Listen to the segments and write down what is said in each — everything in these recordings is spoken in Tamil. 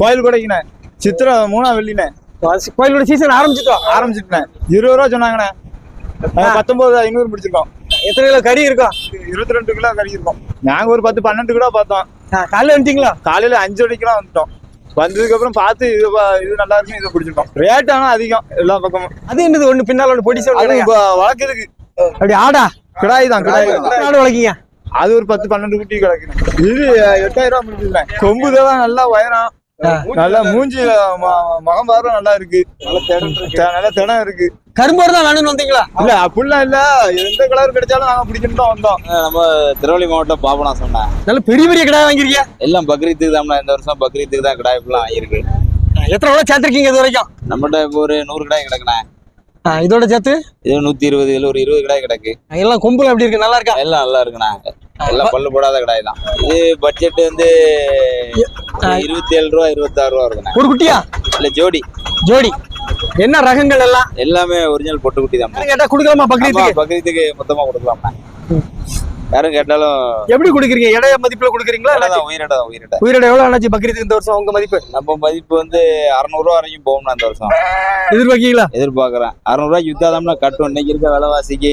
கோயில் கூடைக்குண்ணே சித்திரை மூணாம் வெள்ளிண்ணே கோயிலோட சீசன் ஆரம்பிச்சிட்டோம். ஆரம்பிச்சுட்டுண்ணே இருபது ரூபா சொன்னாங்கண்ணே. பத்தொன்பது ஐநூறு பிடிச்சிருக்கோம் எத்தனை கிலோ கறி இருக்கும் இருபத்தி ரெண்டு கிலோ கறி இருக்கும். நாங்க ஒரு பத்து பன்னெண்டு கிலோ பார்த்தோம். ஆ, காலைல வந்துட்டீங்களா? காலையில அஞ்சு மணிக்கெல்லாம் வந்துட்டோம். வந்ததுக்கு அப்புறம் பார்த்து இது இது நல்லா இருக்கு இதை பிடிச்சிருக்கோம். ரேட் ஆனா அதிகம் எல்லா பக்கமும். அது என்னது ஒண்ணு பின்னால ஒண்ணு பொடி இப்ப வளர்க்கறதுக்கு அப்படி ஆடா? கிடாய் தான் கிடாய் ஆடு வளர்க்கீங்க? அது ஒரு பத்து பன்னெண்டு குட்டி கிடக்கு இது எட்டாயிரம் ரூபாய் முடிஞ்சுல கொம்பு தான் நல்லா உயரம். நல்லா மூஞ்சி முகம் பார்வை நல்லா இருக்கு. நல்ல திடம் இருக்கு. கரும்போடு தான் வேணும்னு வந்தீங்களா? இல்ல அப்படிலாம் இல்ல. எந்த கலர் கிடைச்சாலும் நாங்க பிடிக்கணும் தான் வந்தோம். நம்ம திருவள்ளி மாவட்டம் பாபனா சொன்னேன் நல்ல பெரிய பெரிய கிடாய் வாங்கிருக்கீங்க எல்லாம் பக்ரீத்துக்கு தான் இந்த வருஷம் பக்ரீத்துக்கு தான் கிடாய் ஃபுல்லாக ஆகியிருக்கு எத்தனை எவ்வளவு சேர்த்திருக்கீங்க இது வரைக்கும்? நம்மகிட்ட இப்போ ஒரு நூறு கிடாய் கிடக்குண்ணே. இதோட சேர்த்து? இது நூத்தி இருபது இதுல ஒரு இருபது கிடாய் கிடக்கு. எல்லாம் கொம்புல எப்படி இருக்கு? நல்லா இருக்கா? எல்லாம் நல்லா இருக்குண்ணா. எல்லாம் பல்லு போடாத கிடாய் தான். இது பட்ஜெட் வந்து இருபத்தி ஏழு ரூபா இருபத்தாறு ரூபா இருக்குண்ணே ஒரு குட்டியா? இல்ல ஜோடி. ஜோடி. என்ன ரகங்கள் எல்லாம்? எல்லாமே ஒரிஜினல் பொட்டு குட்டி தான் கேட்டா கொடுக்கலாமா பக்ரீத்துக்கு? பக்ரீத்துக்கு மொத்தமா கொடுக்கலாம்ண்ணே யாரும் கேட்டாலும் எப்படி கொடுக்குறீங்க? இடைய மதிப்புல கொடுக்குறீங்களா? தான், உயிரிட உயிரிட. உயிரோட எவ்வளவு ஆனாச்சு பக்ரீத்துக்கு இந்த வருஷம் உங்க மதிப்பு? நம்ம மதிப்பு வந்து அறநூறுவா வரைக்கும் போகும்ண்ணா இந்த வருஷம். எதிர்பார்க்கீங்களா? எதிர்பார்க்குறேன். அறநூறுவாய்க்கு வித்தாதாம்னா கட்டும் இன்னைக்கு இருக்க விலைவாசிக்கு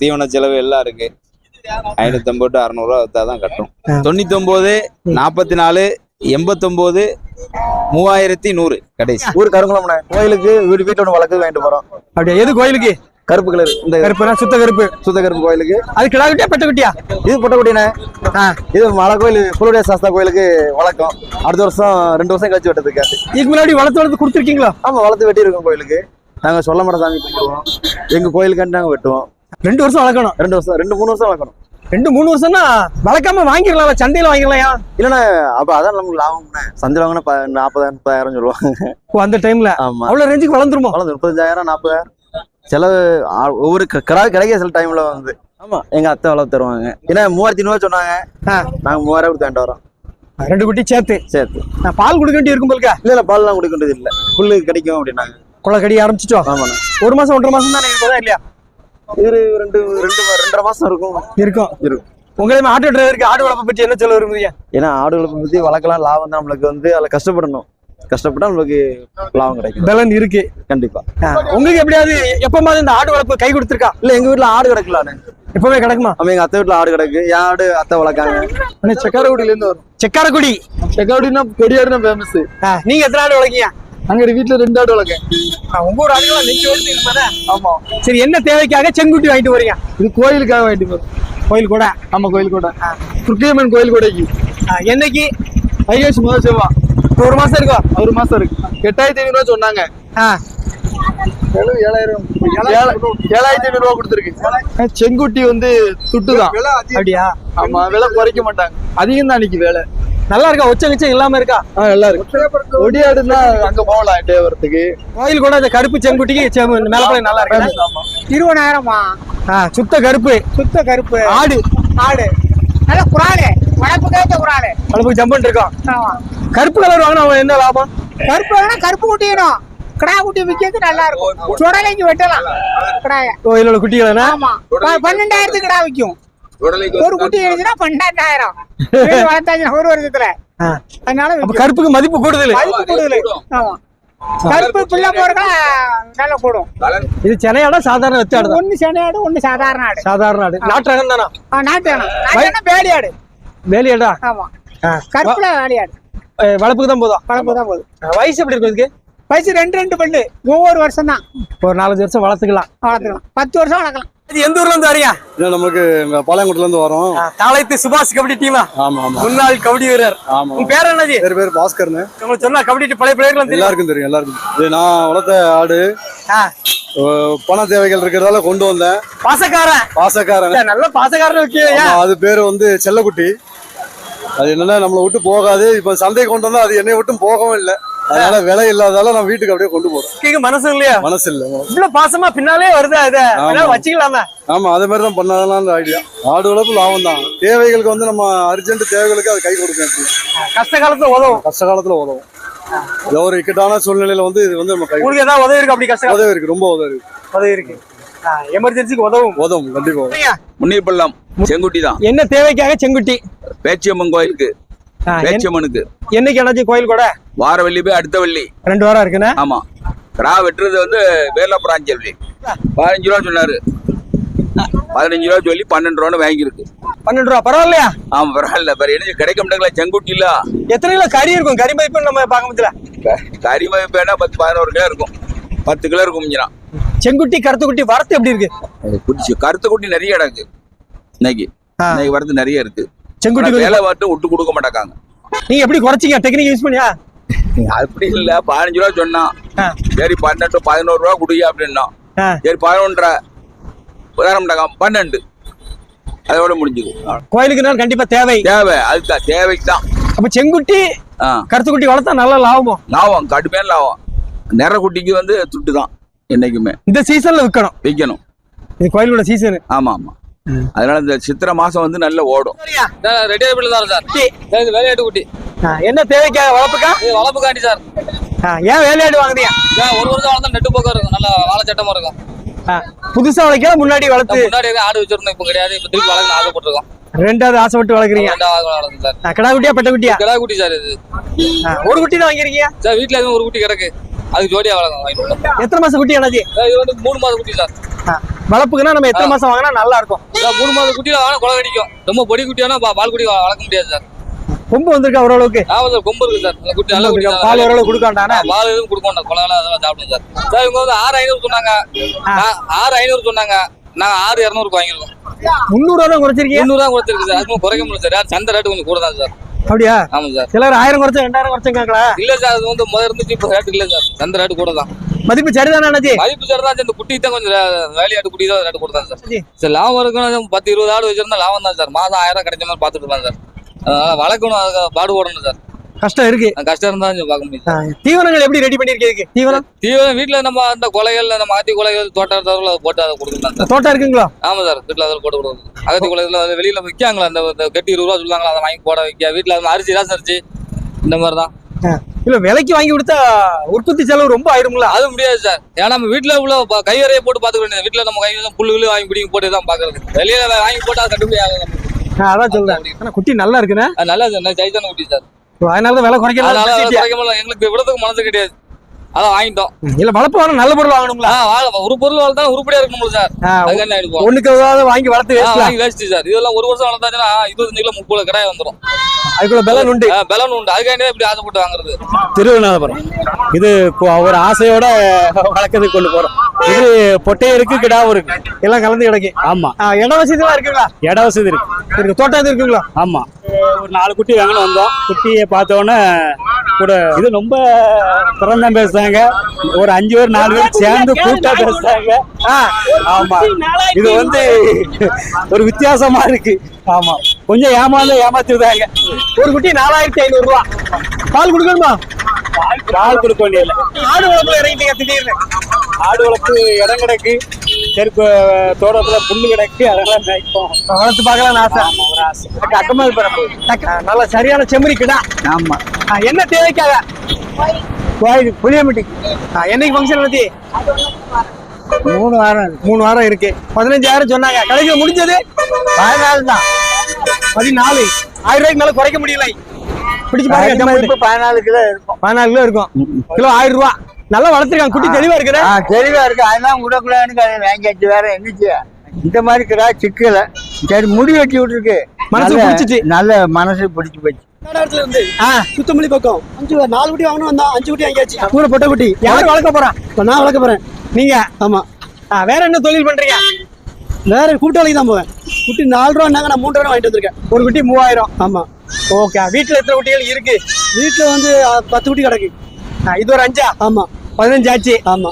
தீவன செலவு எல்லாம் இருக்கு. ஐநூத்தம்பது டு அறநூறுவா வித்தாதான் கட்டும். தொண்ணூத்தொம்போது நாற்பத்தி நாலு எண்பத்தொம்போது மூவாயிரத்தி நூறு கடைசி. ஊர் கருங்குளம்ண்ணே. கோயிலுக்கு வீடு வீட்டு ஒன்று வளர்க்குறது வாங்கிட்டு போறோம். அப்படியா? எது கோயிலுக்கு? கருப்பு கலர். இந்த கருப்புனா சுத்த கருப்பு? சுத்த கருப்பு கோயிலுக்கு. அது கிடா குட்டியா பெட்ட குட்டியா? இது பொட்டக்குட்டிண்ணே இது மலை கோயில் புலுடைய சாஸ்தா கோயிலுக்கு வழக்கம். அடுத்த வருஷம் ரெண்டு வருஷம் கழிச்சு வெட்டதுக்கு இதுக்கு முன்னாடி வளர்த்து வளர்த்து கொடுத்துருக்கீங்களா? ஆமா வளர்த்து வெட்டி இருக்கோம் கோயிலுக்கு. நாங்க சொல்ல மாட்ட சாமி கும்பிடுவோம். எங்க கோயிலுக்காண்டி நாங்க வெட்டுவோம். ரெண்டு வருஷம் வளர்க்கணும். ரெண்டு வருஷம் ரெண்டு மூணு வருஷம் வளர்க்கணும். ரெண்டு மூணு வருஷம்னா வளர்க்காம வாங்கிடலாம் சந்தையில வாங்கிடலாம் இல்லைண்ணே அப்ப அதான் நமக்கு லாபம்ண்ணே. சந்தையில் வாங்கினா நாற்பதாயிரம் முப்பதாயிரம் சொல்லுவாங்க. ஓ, அந்த டைம்ல. ஆமா. அவ்வளவு ரேஞ்சுக்கு வளர்ந்துருமோ? வளர்ந்து முப்பத்தஞ்சாயிரம் நாற்பதாயிரம் செலவு ஒவ்வொரு க- கிடா கிடைக்க சில டைம்ல வந்து. ஆமா. எங்க அத்தை வளர்த்து தருவாங்க. ஏன்னா மூவாயிரத்தி ஐநூறுவா சொன்னாங்க. நாங்க மூவாயிரம் கொடுத்து வாங்கிட்டு வரோம். ரெண்டு குட்டி சேர்த்து. சேர்த்து. நான் பால் கொடுக்க வேண்டி இருக்கும் போலுக்கா? இல்ல இல்ல பால்லாம் குடிக்கின்றது இல்ல. புல்லு கிடைக்கும் அப்படின்னாங்க. குளை கடி ஆரம்பிச்சிட்டோம் ஆமாண்ணே. ஒரு மாசம் ஒன்றரை மாசம் தானே இல்லையா? இது ரெண்டு ரெண்டு ரெண்டரை மாசம் இருக்கும். இருக்கும். இருக்கும். உங்களே ஆட்டோ டிரைவருக்கு ஆடு வளர்ப்பை பற்றி என்ன சொல்ல விரும்புறீங்க? ஏன்னா ஆடுகளை பத்தி வளர்க்கலாம் லாபம் தான் நம்மளுக்கு வந்து அதில் கஷ்டப்படணும். கஷ்டப்பட்டா நம்மளுக்கு லாபம் கிடைக்கும். பலன் இருக்கு. கண்டிப்பா. உங்களுக்கு எப்படியாவது எப்பமாவது இந்த ஆடு வளர்ப்பு கை கொடுத்துருக்கா? இல்ல எங்க வீட்ல ஆடு கிடக்கலான்னு எப்பவுமே கிடக்குமா? நம்ம எங்க அத்தை வீட்ல ஆடு கிடக்கு. என் ஆடு அத்தை வளர்க்காங்க. ஆனா செக்காரக்குடியில இருந்து வரும். செக்காரக்குடி செக்காரக்குடினா கொடியாடுனா ஃபேமஸ் ஆ, நீங்க எத்தனை ஆடு வளர்க்கீங்க? அங்க வீட்ல ரெண்டு ஆடு வளர்க்க ஆ, உங்க ஒரு ஆடுகளா நெஞ்சு ஓடுது ஆமா. சரி என்ன தேவைக்காக செங்குட்டி வாங்கிட்டு வரீங்க இது கோயிலுக்காக வாங்கிட்டு போறோம். கோயில் கூட? ஆமா கோயில் கூட. துர்க்கியம்மன் கோயில் கூடைக்கு என்னைக்கு? ஐயாச்சு முதல் செவ்வா. ஒரு மாசம் இருக்கும் ஒரு மாசம் இருக்கு. எட்டாயிரத்தி ஐநூறு ரூபா சொன்னாங்க. ஏழாயிரம். ஏழா- ஏழாயிரத்தி ஐநூறு ரூபா கொடுத்துருக்கு. செங்குட்டி வந்து துட்டு தான் அப்படியா ஆமா விலை குறைக்க மாட்டாங்க. அதிகம் தான் அன்னைக்கு வேலை. நல்லா இருக்கா? ஒச்சம் கிச்சம் இல்லாம இருக்கா? நல்லா இருக்கு. ஒடியாடுனா அங்க போகலாம் டேவரத்துக்கு கோயில் கூட அந்த கருப்பு செங்குட்டிக்கு செம்~ மேலப்பழம் நல்லா இருக்கு. ஆ, சுத்த கருப்பு. சுத்த கருப்பு. ஆடு. ஆடு. நல்ல குறாலு. வளர்ப்பு கேட்ட குறாலு. அளவுக்கு ஜம்பன் இருக்கும் ஆமா. கருப்பு கலர் வாங்கினா என்ன லாபம்? கருப்பு வேணா கருப்பு குட்டியணும் கிடா குட்டி விற்கிறது நல்லா இருக்கும். சுடலைக்கு வெட்டலாம். கிடாய கோயிலோட குட்டிகள் பன்னெண்டாயிரத்துக்கு கிடா விற்கும் ஒரு குட்டி எழுதுனா பன்னெண்டாயிரம் வீடு வளர்த்தாச்சுன்னா ஒரு வருஷத்துல. அதனால. கருப்புக்கு மதிப்பு கூடுதல். மதிப்பு கூடுதல். ஆமா. கருப்பு பிள்ளை போறதுலாம் நல்லா கூடும். இது சென்னையாடா சாதாரண வெத்த ஆடு ஒண்ணு சாதாரண ஆடு. சாதாரண ஆடு. நாட்டு ரகம் தானா? ஆ, நாட்டு ஆடு நாட்டு பேடி ஆடு. வேலையாடா ஆமா. கருப்புல ஆடு. வளர்ப்புக்கு தான் போதும். வளர்ப்பு தான் போகுது ஆ, வயசு எப்படி இருக்கும் இதுக்கு? வயசு ரெண்டு ரெண்டு பல்லு. ஒவ்வொரு வருஷம் தான் ஒரு நாலஞ்சு வருஷம் வளர்த்துக்கலாம். வளர்த்துக்கலாம். பத்து வருஷம் வளர்க்கலாம். இது எந்த ஊர்ல இருந்து வரீங்க இல்லை நமக்கு இங்க பாளையங்குட்டில இருந்து வரோம். தாளைத்து சுபாஷ் கபடி டீமா ஆமா ஆமா. முன்னாள் கபடி வீரர். ஆமா உங்க பேர் என்னது? பேர் பேர் பாஸ்கர்னு. உங்களுக்கு சொன்னா கபடி பழைய தெரியும். எல்லாருக்கும் தெரியும் எல்லாருக்கும் இது நான் வளர்த்த ஆடு. பண தேவைகள் இருக்கிறதால கொண்டு வந்தேன். பாசக்காரன். பாசக்காரன். நல்ல பாசக்காரன் அது பேரு வந்து செல்லக்குட்டி. அது என்னன்னா நம்மளை விட்டு போகாது. இப்ப சந்தைக்கு கொண்டு வந்தா அது என்னை விட்டும் போகவும் இல்லை. அதனால விலை இல்லாதால நான் வீட்டுக்கு அப்படியே கொண்டு போறேன். மனசு இல்லையா? மனசு இல்லை இவ்வளவு பாசமா பின்னாலே வருதா இத. வச்சுக்கலாமே. ஆமா அதே மாதிரி தான் பண்ணாதான் ஐடியா ஆடு வளர்ப்பு லாபம் தான். தேவைகளுக்கு வந்து நம்ம அர்ஜென்ட் தேவைகளுக்கு அது கை எப்படியும். கஷ்ட காலத்துல உதவும். கஷ்ட காலத்துல உதவும். ஏதோ ஒரு இக்கட்டான சூழ்நிலையில வந்து இது வந்து நம்ம கை உங்களுக்கு ஏதாவது உதவி இருக்கு அப்படி கஷ்ட காலம் உதவி இருக்கு ரொம்ப உதவி இருக்கு. உதவி இருக்கு. எமர்ஜென்சிக்கு உதவும். உதவும் கண்டிப்பா உதவும். முன்னீர்பள்ளம் செங்குட்டி தான். என்ன தேவைக்காக செங்குட்டி? பேச்சியம்மன் கோயிலுக்கு. என்னைக்கு அண்ணாச்சி கோயில் கூட? வார வெள்ளி போய் அடுத்த வெள்ளி. ரெண்டு வாரம் இருக்குண்ணே? ஆமா. கிடா வெட்டுறது வந்து வேலப்புறாஞ்சி வெள்ளி பதினஞ்சு ரூபா சொன்னாரு. பதினஞ்சு ரூபா சொல்லி பன்னெண்டு ரூபான்னு வாங்கியிருக்கு. பன்னெண்டு ரூபா பரவாயில்லையா? ஆமா பரவாயில்ல. பாரு என்ன கிடைக்க மாட்டேங்களா செங்குட்டி இல்ல எத்தனை கிலோ கறி இருக்கும்? கறி மதிப்பு நம்ம பார்க்க முடியல கறி மதிப்பேனா பத்து பதினோரு கிலோ இருக்கும். பத்து கிலோ இருக்கும் மிஞ்சினா. செங்குட்டி கருத்துக்குட்டி வரத்து எப்படி இருக்கு? குடிச்சு கருத்து குட்டி நிறைய கிடக்கு. இன்னைக்கு. இன்னைக்கு வரது நிறைய இருக்கு. செங்குட்டி வேலை மட்டும் விட்டு கொடுக்க மாட்டாங்க நீங்க எப்படி குறைச்சிங்க டெக்னிக் யூஸ் பண்ணியா? அப்படி இல்ல பதினஞ்சு ரூபா சொன்னான். சரி பன்னெண்டு பதினோரு ரூபா குடியா அப்படின்னா. சரி பதினொன்றரை. தர மாட்டாங்க பன்னெண்டு. அதோட முடிஞ்சுது. கோயிலுக்கு கண்டிப்பா தேவை. தேவை அதுதான் தேவைக்கு தான் அப்ப செங்குட்டி கருத்துக்குட்டி வளர்த்தா நல்ல லாபமோ? லாபம் கடுமையான லாபம். நிற குட்டிக்கு வந்து துட்டு தான் என்னைக்குமே. இந்த சீசன்ல விற்கணும் விற்கணும் இது கோயிலோட சீசன் ஆமா ஆமா அதனால இந்த சித்திரை மாசம் வந்து நல்ல ஓடும். தான் சார் இது வேலையாட்டு குட்டி. என்ன தேவைக்காக வளர்ப்புக்கா? இது வளர்ப்புக்காண்டி சார். ஏன் வேலையாடு வாங்குறீங்க? இதான் ஒரு வருஷம் வளர்த்தா நெட்டு போக்கம் இருக்கும். நல்ல வாழை சட்டமா இருக்கும். புதுசா வளர்க்கல முன்னாடி வளர்த்து. முன்னாடி ஆடு வச்சிருந்தோம் இப்போ கிடையாது. இப்போ திருப்பி வளர்க்க ஆசைப்பட்டிருக்கோம். ரெண்டாவது ஆசைப்பட்டு வளர்க்குறீங்க? கிடா குட்டியா பெட்ட குட்டியா? கிடா குட்டி சார் இது. ஒரு குட்டி தான் வாங்கிருக்கீங்க சார் வீட்டில் எதுவும் ஒரு குட்டி கிடக்கு. அதுக்கு ஜோடியா வளர்க்கும். எத்தனை மாசம் குட்டி சார், இது வந்து மூணு மாத குட்டி சார். வளர்ப்புக்குன்னா நம்ம எத்தனை மாசம் வாங்கினா நல்லா இருக்கும் மூணு மாத குட்டியில வாங்க குலை கடிக்கும் ரொம்ப பொடி குட்டியானா பால் குட்டி வ- வளர்க்க முடியாது சார். கொம்பு வந்திருக்கா ஓரளவுக்கு? ஆமாம் சார் கொம்பு இருக்கு சார். குட்டி நல்ல தான். பால் ஓரளவு கொடுக்காண்டானே பால் எதுவும் கொடுக்க மாட்டோம் குலவெல்லாம் அதெல்லாம் சாப்பிடுவோம் சார். சார் இவங்க வந்து ஆறு ஐநூறு சொன்னாங்க. ஆறு ஐநூறு சொன்னாங்க. நாங்க ஆறு இரநூறுக்கு வாங்கிருக்கோம் முந்நூறு ரூபா குறைச்சிருக்கீங்க? முந்நூறு தான் கொடுத்துருக்கு சார். அதுக்கும் குறைக்க முடியல சார். சந்தை ரேட்டு கொஞ்சம் கூட தான் சார். அப்படியா? ஆமாம் சார். சிலர் ஆயிரம் குறைச்சு ரெண்டாயிரம் குறைச்சிருக்காங்களா இல்ல சார் அது வந்து முதல்ல இருந்துச்சு இப்போ ரேட் இல்ல சார். சந்தை ரேட்டு கூட தான். மதிப்பு சரிதானே மதிப்பு சார் தான் இந்த குட்டி தான் கொஞ்சம் வேலையாட்டு குட்டி தான் ரேட்டு கொடுத்தாங்க சார். லாபம் இருக்குன்னு பத்து இருபது ஆடு வச்சிருந்தா லாபம் தான் சார். மாதம் ஆயிரம் கிடைச்ச மாதிரி பார்த்துட்டு இருக்கலாம் சார். அதனால வளர்க்கணும் அதுக்கு பாடுபடணும் சார். கஷ்டம் இருக்கு. கஷ்டம் இருந்தா பார்க்க முடியும் தீவனங்கள் எப்படி ரெடி பண்ணிருக்கீங்க தீவனம்? தீவிரம் வீட்டுல நம்ம அந்த கொலைகள் அந்த மாத்தி கொலைகள் தோட்டத்தில் அதை போட்டு அதை சார். தோட்டம் இருக்குங்களா? ஆமா சார். வீட்டுல அதில் போட்டு கொடுக்குறது அகத்தி கொலைகள் அது வெளியில விற்காங்களா? அந்த கட்டி இருபது ரூபா சொல்லுவாங்களா? அதை வாங்கி போட வைக்க. வீட்டுல அரிசி ராசி அரிசி இந்த மாதிரி தான் இல்ல விலைக்கு வாங்கி கொடுத்தா உற்பத்தி செலவு ரொம்ப ஆயிரும்ல அது முடியாது சார். ஏன்னா நம்ம வீட்டுல உள்ள கைவரையை போட்டு பாத்துக்க வேண்டியது. வீட்டுல நம்ம கையில புல்லு வாங்கி பிடிங்கி போட்டு தான் பாக்குறது வெளியில வாங்கி போட்டா கட்டுப்படி ஆகும் அதான் சொல்றேன். ஆனா குட்டி நல்லா இருக்குண்ணே? அது நல்லது சார். ஜெயிச்சான குட்டி சார். அதனால தான் விலை குறைக்கலாம். எங்களுக்கு விடத்துக்கு மனசு கிடையாது. அதான் வாங்கிட்டோம். இல்ல வளர்ப்பு வாங்க நல்ல பொருள் வாங்கணுங்களா ஒரு பொருள் வளர்த்தா உருப்படியா இருக்கணும் சார். ஒண்ணுக்கு ஏதாவது வாங்கி வளர்த்து வாங்கி வேஸ்ட் சார். இதெல்லாம் ஒரு வருஷம் வளர்த்தாச்சுன்னா இருபத்தஞ்சு கிலோ முப்பது கிடாய் வந்துடும் அதுக்குள்ள பலன் உண்டு பலன் உண்டு அதுக்காண்டி இப்படி ஆசைப்பட்டு வாங்குறது. திருவண்ணாமபுரம் இது கொ- ஒரு ஆசையோட வளர்க்கறதுக்கு கொண்டு போறோம். இது பொட்டையும் இருக்கு கிடாவும் இருக்கு. எல்லாம் கலந்து கிடக்கு. ஆமா. இட வசதி எல்லாம் இருக்குங்களா? இட வசதி இருக்கு. இருக்கு. தோட்டம் எதுவும் இருக்குங்களா? ஆமா. ஒரு நாலு குட்டி வாங்கணும் வந்தோம். குட்டியை பார்த்தோன்னே கூட இது ரொம்ப திறந்தா பேசுறாங்க. ஒரு அஞ்சு பேர் நாலு பேர் சேர்ந்து கூட்டா பேசுறாங்க. ஆமா. இது வந்து ஒரு வித்தியாசமா இருக்கு. ஆமா. கொஞ்சம் ஏமாந்து ஏமாத்திருந்தாங்க ஒரு குட்டி நாலாயிரத்தி ஐநூறு ரூபா. பால் கொடுக்கணுமா? பால் கொடுக்க வேண்டியதில்லை. ஆடு வளர்ப்புல இறங்கிட்டீங்க திடீர்னு. ஆடு வளர்ப்பு இடம் கிடக்கு. செருப்பு தோட்டத்துல புல்லு கிடக்கு. அதெல்லாம் மேய்ப்போம் வளர்த்து பார்க்கலாம் ஆசை. ஆமா, ஒரு ஆசை. ஆ, நல்ல சரியான செம்மறி கிடா. ஆமா. என்ன தேவைக்காக? கோயில் புளியம்பட்டி ஆ, என்னைக்கு ஃபங்க்ஷன் பத்தி மூணு வாரம். மூணு வாரம் இருக்கு. பதினஞ்சாயிரம் சொன்னாங்க. கடைசியில் முடிஞ்சது? பதினாலு தான். பதினாலு. ஆயிரம் ரூபாய்க்கு மேல குறைக்க முடியல. பிடிச்சு பாருங்க. பதினாலு கிலோ இருக்கும். பதினாலு கிலோ இருக்கும். கிலோ ஆயிரம் ரூபா. நல்லா வளர்த்துருக்காங்க. குட்டி தெளிவா இருக்கிற தெளிவா இருக்கு. அதெல்லாம் விடக்கூடாதுன்னு அதை வாங்கியாச்சு வேற என்னச்சு? இந்த மாதிரி கிடா சிக்கல. சரி முடி வெட்டி விட்டுருக்கு. மனசு பிடிச்சிச்சு. நல்ல மனசு பிடிச்சு போச்சு. இடத்துல இருந்து சுத்தமல்லி பக்கம். அஞ்சு நாலு குட்டி வாங்கணும் வந்தா அஞ்சு குட்டி வாங்கியாச்சு. கூட பொட்டை குட்டி. யாரு வளர்க்க போறா? இப்ப நான் வளர்க்க போறேன். நீங்க? ஆமா. வேற என்ன தொழில் பண்றீங்க? வேற கூட்ட வேலைக்கு தான் போவேன். குட்டி நாலு ரூபான்னாங்க நான் மூணு ரூபா வாங்கிட்டு வந்திருக்கேன். ஒரு குட்டி மூவாயிரம். ஆமா. ஓகே வீட்டுல எத்தனை குட்டிகள் இருக்கு? வீட்டுல வந்து பத்து குட்டி கிடக்கு. இது ஒரு அஞ்சா? ஆமா. பதினஞ்சு ஆச்சு. ஆமா.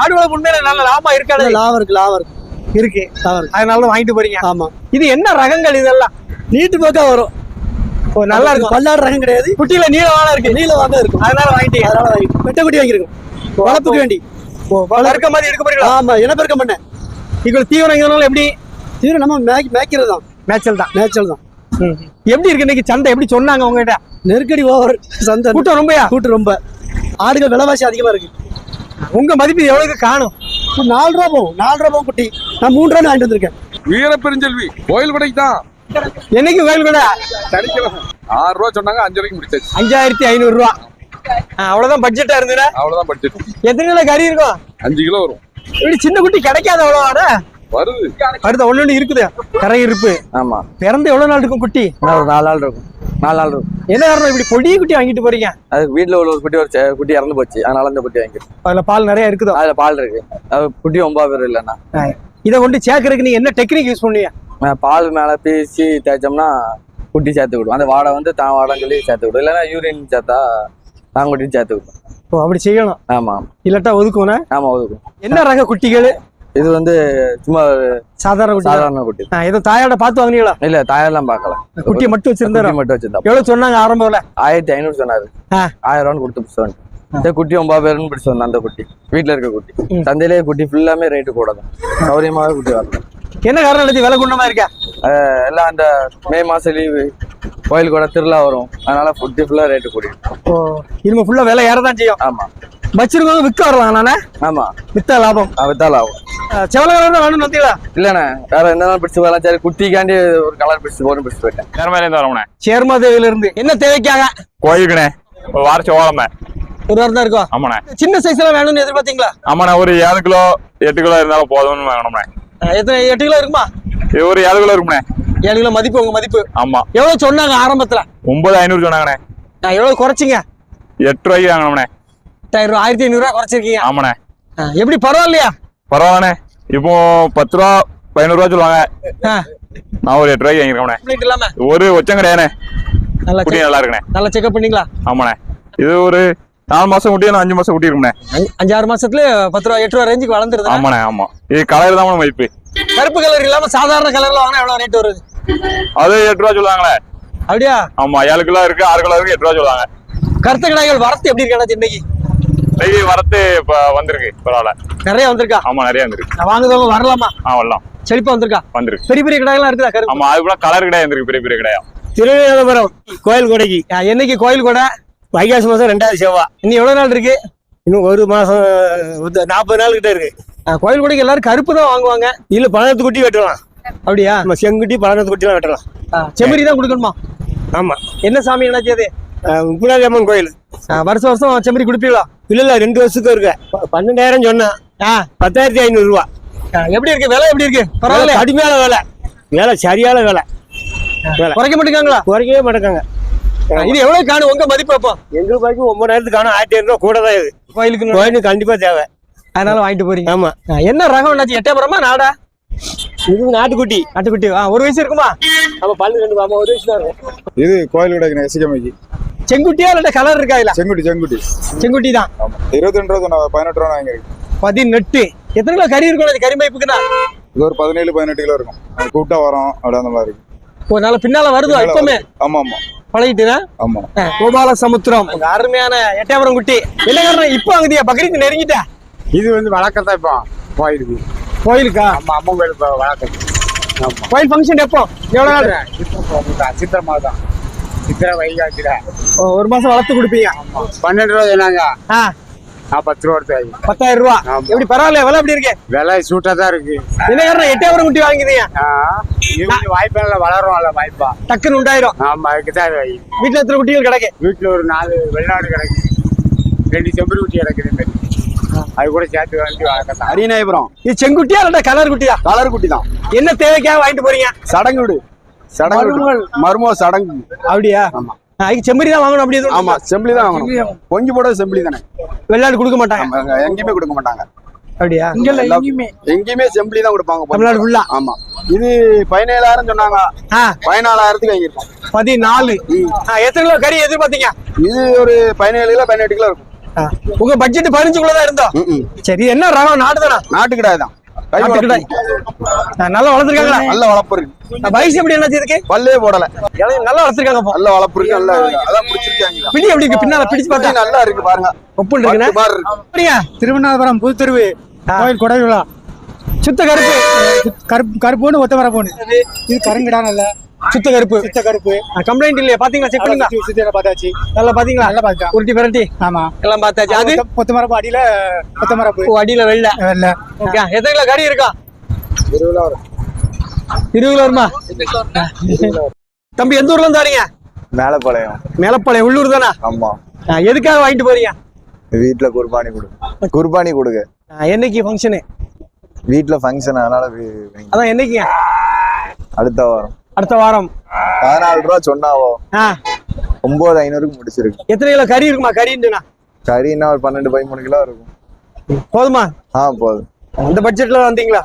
ஆடு வளர்ப்பு உண்மையில நல்ல லாபம் இருக்காது லாபம் இருக்கு லாபம் இருக்கு. இருக்கு. லாபம் இருக்கு. அதனால தான் வாங்கிட்டு போறீங்க. ஆமா. இது என்ன ரகங்கள் இதெல்லாம்? நீட்டு பக்கா வரும். நல்லா இருக்கும் பல்லாடு ரகம் கிடையாது. குட்டியில நீளமான இருக்கு. நீல வாங்க இருக்கும். அதனால வாங்கிட்டீங்க. அதனால வாங்கி பெட்டை குட்டி வாங்கியிருக்கோம். வளர்ப்புக்கு வேண்டி. ஓ, வளர்க்க மாதிரி எடுக்க போறீங்களா ஆமா இனப்பெருக்கம் பண்ணேன். இவ்வளவு தீவனம் இதனால எப்படி? தீவிரம் நம்ம மேய்க் மேய்க்கிறது தான். மேய்ச்சல் தான். மேய்ச்சல் தான். எப்படி இருக்கு இன்னைக்கு சந்தை? எப்படி சொன்னாங்க உங்ககிட்ட? நெருக்கடி ஓவர் சந்தை. கூட்டம் ரொம்பயா? கூட்டு ரொம்ப. ஆடுகள் விலைவாசி அதிகமா இருக்கு. உங்க மதிப்பு எவ்வளவுக்கு காணும்? நாலு ரூபா போகும். நாலு ரூபா போகும் குட்டி. நான் மூணு ரூபா வாங்கிட்டு வந்திருக்கேன். வீரப்பெருஞ்செல்வி கோயில் கொடைக்கு தான். என்னைக்கு கோயில் கூட? சனிக்கிழமை ஆறு ரூபா சொன்னாங்க அஞ்சு ரூபாய்க்கு முடிச்சாச்சு. அஞ்சாயிரத்தி ஐநூறு ரூபா. அவ்வளவுதான் பட்ஜெட்டா இருந்ததுன்னா அவ்வளவுதான் பட்ஜெட் எத்தனை கிலோ கறி இருக்கும்? அஞ்சு கிலோ வரும். இப்படி சின்ன குட்டி கிடைக்காத அவ்வளோ வருது. அடுத்த ஒண்ணு ஒண்ணு இருக்குது. கரை இருப்பு. ஆமா. பிறந்து எவ்வளவு நாள் இருக்கும் குட்டி? நாலு நாள் இருக்கும். நாலு நாள் இருக்கும். என்ன காரணம்? இப்படி பொடி குட்டி வாங்கிட்டு போறீங்க? அது வீட்டுல உள்ள ஒரு குட்டி ஒரு குட்டி இறந்து போச்சு. அதனால இந்த குட்டி வாங்கிட்டு அதுல பால் நிறைய இருக்குதோ? அதுல பால் இருக்கு. குட்டி ஒன்பது பேர் இல்லைன்னா இதை கொண்டு சேர்க்கறதுக்கு நீங்க என்ன டெக்னிக் யூஸ் பண்ணுவீங்க? பால் மேல பீசி தேய்ச்சோம்னா குட்டி சேர்த்து விடும். அந்த வாடை வந்து தான் வாடைன்னு சொல்லி சேர்த்து விடும். இல்லைன்னா யூரின் சேர்த்தா தான் குட்டி சேர்த்து விடும். ஓ அப்படி செய்யணும். ஆமா இல்லாட்டா ஒதுக்குவோனா ஆமா ஒதுக்கும் என்ன ரக குட்டிகள்? இது வந்து சும்மா சாதாரண குட்டி. சாதாரண குட்டி. ஏதோ தாயோட பார்த்து வாங்கினீங்களா? இல்ல தாயெல்லாம் பார்க்கல. குட்டி மட்டும் வச்சிருந்தாரு? மட்டும் வச்சிருந்தா எவ்வளவு சொன்னாங்க ஆரம்பம்ல ஆயிரத்தி ஐநூறு சொன்னாரு. ஆயிரம் ரூபான்னு கொடுத்து வந்துட்டேன். இந்த குட்டி ஒன்பது பேருன்னு பிடிச்சு வந்தேன் அந்த குட்டி. வீட்டுல இருக்க குட்டி. சந்தையிலேயே குட்டி ஃபுல்லாமே ரேட்டு கூட தான் சௌரியமாவே குட்டி வரல என்ன காரணம் இல்லாட்டி விலை குண்டமா இருக்கா? எல்லாம் அந்த மே மாசம் லீவு கோயில் கூட திருவிழா வரும். அதனால குட்டி ஃபுல்லா ரேட்டு கூடிடும் ஓ இனிமே ஃபுல்லா விலை ஏறதான் செய்யும். ஆமா. வச்சிருக்கவங்க விற்க வரலாம் நானே? ஆமா. வித்தா லாபம். வித்தால் ஆகும் செவல கலர் தான் வேணும்னு வந்தீங்களா இல்லண்ணே வேற நாள் பிடிச்சு போகலாம் சரி குட்டிக்காண்டி ஒரு கலர் பிடிச்சு போகணும் பிடிச்சு போயிட்டேன். நேர்மையிலேருந்து வரோம்ண்ணே. சேர்மாதேவில இருந்து என்ன தேவைக்காக? கோயிலுக்குண்ணே. ஒரு வாரிச்சு ஓலமே ஒரு வாரம் தான் இருக்கும். ஆமாண்ணே. சின்ன சைஸ்ல வேணும்னு எதிர்பார்த்தீங்களா? ஆமாண்ணே ஒரு ஏழு கிலோ எட்டு கிலோ இருந்தாலும் போதும்னு வேணும்ண்ணே. எத்தனை எட்டு கிலோ இருக்குமா? ஒரு ஏழு கிலோ இருக்குண்ணே ஏழு கிலோ மதிப்பு உங்க மதிப்பு. ஆமா. எவ்வளவு சொன்னாங்க ஆரம்பத்துல? ஒன்பது ஐநூறு சொன்னாங்கண்ணே. ஆ, எவ்வளவு குறைச்சிங்க? எட்டு ரூபாய்க்கு வாங்கணும்ண்ணே எட்டாயிரம் ரூபாய் ஆயிரத்தி ஐநூறு ரூபாய் குறைச்சிருக்கீங்க. ஆமாண்ணே. எப்படி பரவாயில்லையா? பரவாயில்லண்ணே. இப்போ பத்து ரூபா பதினோரு ரூபா சொல்லுவாங்க. நான் ஒரு எட்டு ரூபாய்க்கு இல்லாம? ஒரு ஒச்சம் கிடையாதுண்ணே. நல்லா நல்லா இருக்குண்ணே. நல்லா செக்அப் பண்ணீங்களா? ஆமாண்ணே. இது ஒரு நாலு மாசம் குட்டி இல்லை அஞ்சு மாசம் குட்டி இருக்குண்ணே அஞ்சு- அஞ்சாறு மாசத்துல பத்து ரூபா எட்டு ரூபா ரேஞ்சுக்கு வளர்ந்துருது ஆமாண்ணே ஆமா. இது கலர் தான் மதிப்பு கருப்பு கலர் இல்லாம சாதாரண கலர்ல வாங்கினா எவ்வளவு ரேட் வருது? அது எட்டு ரூபா சொல்லுவாங்களே. அப்படியா? ஆமா ஏழு கிலோ இருக்கு ஆறு கிலோ இருக்கு எட்டு ரூபா சொல்லுவாங்க. கருத்த கடாய்கள் வரத்து எப்படி இருக்கா இன்னைக்கு? டெய்லி வரத்து இப்ப வந்திருக்கு பரவாயில்ல. நிறைய வந்திருக்கா? ஆமா நிறைய வந்திருக்கு. நான் வாங்குறவங்க வரலாமா? ஆ வரலாம். செழிப்பா வந்திருக்கா? வந்திருக்கு. பெரிய பெரிய கடாயெல்லாம் இருக்குதா கருப்பு? ஆமா அது கூட கலர் கிடையாது வந்திருக்கு பெரிய பெரிய கிடையாது திருவேதபுரம் கோயில் கொடைக்கு. என்னைக்கு கோயில் கொடை? வைகாசி மாசம் ரெண்டாவது செவ்வா. இன்னும் எவ்வளவு நாள் இருக்கு? இன்னும் ஒரு மாசம் நாற்பது நாள் கிட்ட இருக்கு. கோயில் கொடைக்கு எல்லாரும் கருப்பு தான் வாங்குவாங்க. இல்ல பழனத்து குட்டி வெட்டலாம். அப்படியா? நம்ம செங்குட்டி பழனத்து குட்டி எல்லாம் வெட்டலாம் செம்மறி தான் கொடுக்கணுமா? ஆமா. என்ன சாமி என்ன செய்யுது முப்பதாதி அம்மன் கோயில். வருஷம் வருஷம் செம்மறி கொடுப்பீங்களா? இல்ல இல்ல ரெண்டு வருஷத்துக்கு இருக்கு பன்னெண்டாயிரம் சொன்னேன் பத்தாயிரத்தி ஐநூறு ரூபா. எப்படி இருக்கு? விலை எப்படி இருக்கு? பரவாயில்ல கடுமையான விலை. வேலை சரியான வேலை. குறைக்க மாட்டேங்காங்களா? குறைக்கவே மாட்டேங்காங்க. இது எவ்வளவு காணும்? உங்க மதிப்பு அப்போ? எங்க பாய்க்கு ஒன்பதாயிரத்துக்கு காணும். ஆயிரத்தி ஐநூறு கூட தான் இது. கோயிலுக்கு கோயிலுக்கு கண்டிப்பா தேவை. அதனால வாங்கிட்டு போறீங்க. ஆமா. என்ன ரகம் என்னாச்சு? எட்டயபுரமா? நாடா? இது நாட்டுக்குட்டி. நாட்டுக்குட்டி. ஆ ஒரு வயசு இருக்குமா? நம்ம பல்லு ரெண்டு ஆமா ஒரு வயசு தான் இருக்கும். இது கோயில் கிடைக்கணும் எசிகமைக்கு செங்குட்டியா இல்ல கலர் இருக்கா இல்ல செங்குட்டி செங்குட்டி. செங்குட்டி தான். இருபத்தி ரெண்டு ரூபா பதினெட்டு ரூபா வாங்கியிருக்கு பதினெட்டு. எத்தனை கிலோ கறி இருக்கும்? அது கறி மதிப்புக்குன்னா இது ஒரு பதினேழு பதினெட்டு கிலோ இருக்கும். கூப்பிட்டா வரோம். அப்படி அந்த மாதிரி. ஒரு நாள் பின்னால வருதோ? இப்பவுமே? ஆமா ஆமா. பழகிட்டுனா ஆமா. கோபால சமுத்திரம் அருமையான எட்டயபுரம் குட்டி. என்ன காரணம்? இப்போ அங்கதியா பக்ரீத் நெருங்கிட்ட? இது வந்து வழக்கத்தான் இப்போ. கோயிலுக்கு. கோயிலுக்கா? நம்ம அம்மன் கோயில் இப்போ வழக்கம். கோயில் ஃபங்க்ஷன் எப்போ? எவ்வளவு நாள்? சித்திரை மாதம். சித்திரை வைகாசியில். ஓ, ஒரு மாசம் வளர்த்து கொடுப்பீங்க. பன்னெண்டு ரூபா ஆ. நான் பத்து ரூபா எடுத்து வாங்கி பத்தாயிரம் ரூபா. எப்படி பரவாயில்ல விலை எப்படி இருக்கு? விலை சூட்டாக தான் இருக்கு. என்ன காரணம் எட்டயபுரம் குட்டி வாங்கிதீங்க வாய்ப்பெல்லாம் வளரும்ல வாய்ப்பா டக்குன்னு உண்டாயிரும். ஆமா அதுக்கு தான் வாங்கி வீட்டுல எத்தனை குட்டிகள் கிடக்கு? வீட்டில் ஒரு நாலு வெளிநாடு கிடக்கு. ரெண்டு செம்பரி குட்டி கிடக்குது அது கூட சேர்த்து வாங்கி அரியநாயபுரம் இது செங்குட்டியா இல்ல கலர் குட்டியா? கலர் குட்டி தான். என்ன தேவைக்காக வாங்கிட்டு போறீங்க? சடங்கு விடு சடங்கு மருமோ சடங்கு. அப்படியா? ஆமா. அதுக்கு செம்மறி தான் வாங்கணும் அப்படி எதுவும் ஆமா செம்பிளி தான் வாங்கணும். பொங்கி போட செம்பிளி தானே. வெளிநாடு கொடுக்க மாட்டாங்க? ஆமாங்க, எங்கேயுமே கொடுக்க மாட்டாங்க. அப்படியா? எல்லாம் எங்கேயுமே. செம்பிளி தான் கொடுப்பாங்க தமிழ்நாடு ஃபுல்லா ஆமா. இது பதினேழாயிரம் சொன்னாங்க. பதினாலாயிரத்துக்கு வாங்கியிருக்கோம். பதினாலு. எத்தனை கிலோ கறி எதிர்பார்த்தீங்க? இது ஒரு பதினேழு கிலோ பதினெட்டு கிலோ இருக்கும். உங்க பட்ஜெட் பதினஞ்சுக்குள்ள தான் இருந்தோம். சரி என்ன ரகம் நாடு தானா நாட்டு கிடாய் தான். நல்லா வளர்த்துருக்காங்களா? நல்ல வளர்ப்பு இருக்கு. வயசு எப்படி என்னாச்சு இதுக்கு? பல்லே போடல. நல்லா வளர்த்துருக்காங்க நல்ல வளர்ப்பு இருக்கு நல்லா. அதான் பிடிச்சிருக்காங்க. பிடி எப்படி இருக்கு? பின்னால பிடிச்சு பார்த்தா. நல்லா இருக்கு பாருங்க. ஒப்புன்னு இருக்குண்ணே. பட்டு மாதிரி இருக்கு. அப்படியா? திருவண்ணாமலம் புதுத்தெருவு கோயில் கொடை விழா. சுத்த கருப்பு. கருப்பு கருப்புன்னு ஒத்த வர போன இது கருங்கடா நல்ல சுத்த கருப்பு சுத்த கருப்பு கம்ப்ளைண்ட் இல்லையா. பாத்தீங்களா? செக் பண்ணுங்க சுத்தியில பார்த்தாச்சு. நல்லா பாத்தீங்களா? நல்லா பார்த்தா உருட்டி விரட்டி ஆமா. எல்லாம் பார்த்தாச்சு. அது? கொத்த மரப்பு அடியில கொத்த மரப்பு ஓ, அடியில வெள்ள. வெள்ளை. ஓகே. எத்தனை கிலோ கறி இருக்கா? இருபது கிலோ வருமா? தம்பி எந்த ஊர்ல இருந்து வரீங்க? மேலப்பாளையம். மேலப்பாளையம். உள்ளூர் தானா? ஆமா. எதுக்காக வாங்கிட்டு போறீங்க? வீட்டுல குர்பானி கொடுங்க குர்பானி கொடுங்க. என்னைக்கு ஃபங்க்ஷனு வீட்டுல ஃபங்க்ஷன் அதனால அதான் என்னைக்குங்க அடுத்த வாரம். அடுத்த வாரம். பதினாலு ரூபா சொன்னாவோ? ஒன்பது ஐநூறுக்கு முடிச்சிருக்கு. எத்தனை கிலோ கறி இருக்குமா? கறின்னுண்ணா கறின்னா ஒரு பன்னெண்டு பதிமூணு கிலோ இருக்கும். போதுமா? ஆ போதும். அந்த பட்ஜெட்ல வந்தீங்களா?